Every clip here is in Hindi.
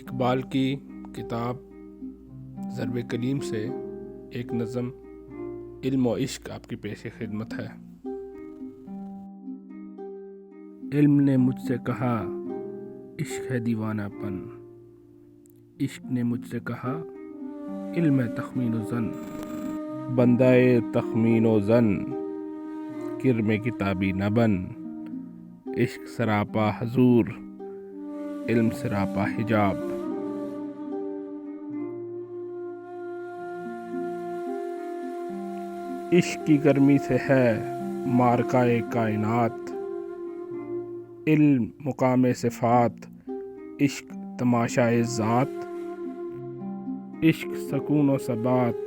इकबाल की किताब ज़रब कलीम से एक नज़म इल्म व इश्क आपकी पेश खिदमत है। इल्म ने मुझसे कहा, इश्क है दीवानापन। इश्क ने मुझसे कहा, इल्म तखमीन ज़न। बंदाए तखमीन ज़न, किरम किताबी न बन। इश्क सरापा हजूर। इल्म सरापा हिजाब। इश्क की गर्मी से है मारकाए कायनात। इल्म मुकाम सिफात, इश्क तमाशाए ज़ात। इश्क सकून व सबात,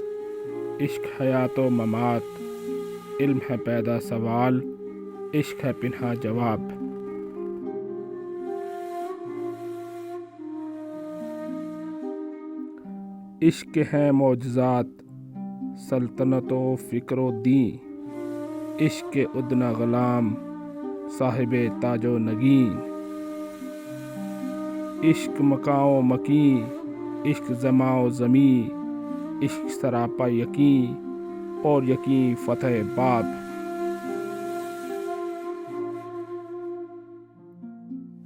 इश्क हयात व ममात। इल्म है पैदा सवाल, इश्क है पिन्हा जवाब। इश्क हैं मोजात सल्तनत व फ़िक्र दी। इश्क उदना ग़ुलाम, साहिब ताजो नगीन इश्क मकाओ मकी, इश्क जमाओ ज़मी, इश्क सरापा यकी और यकीन फ़तेह बाब।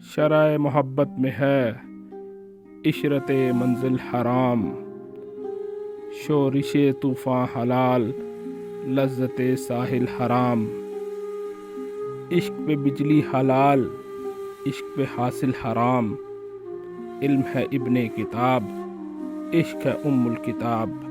शराय मोहब्बत में है इशरत मंजिल हराम। शोरिश तूफ़ान हलाल, लज्जत साहिल हराम। इश्क पे बिजली हलाल, इश्क पे हासिल हराम। इल्म है इब्ने किताब, इश्क है उम्मुल किताब।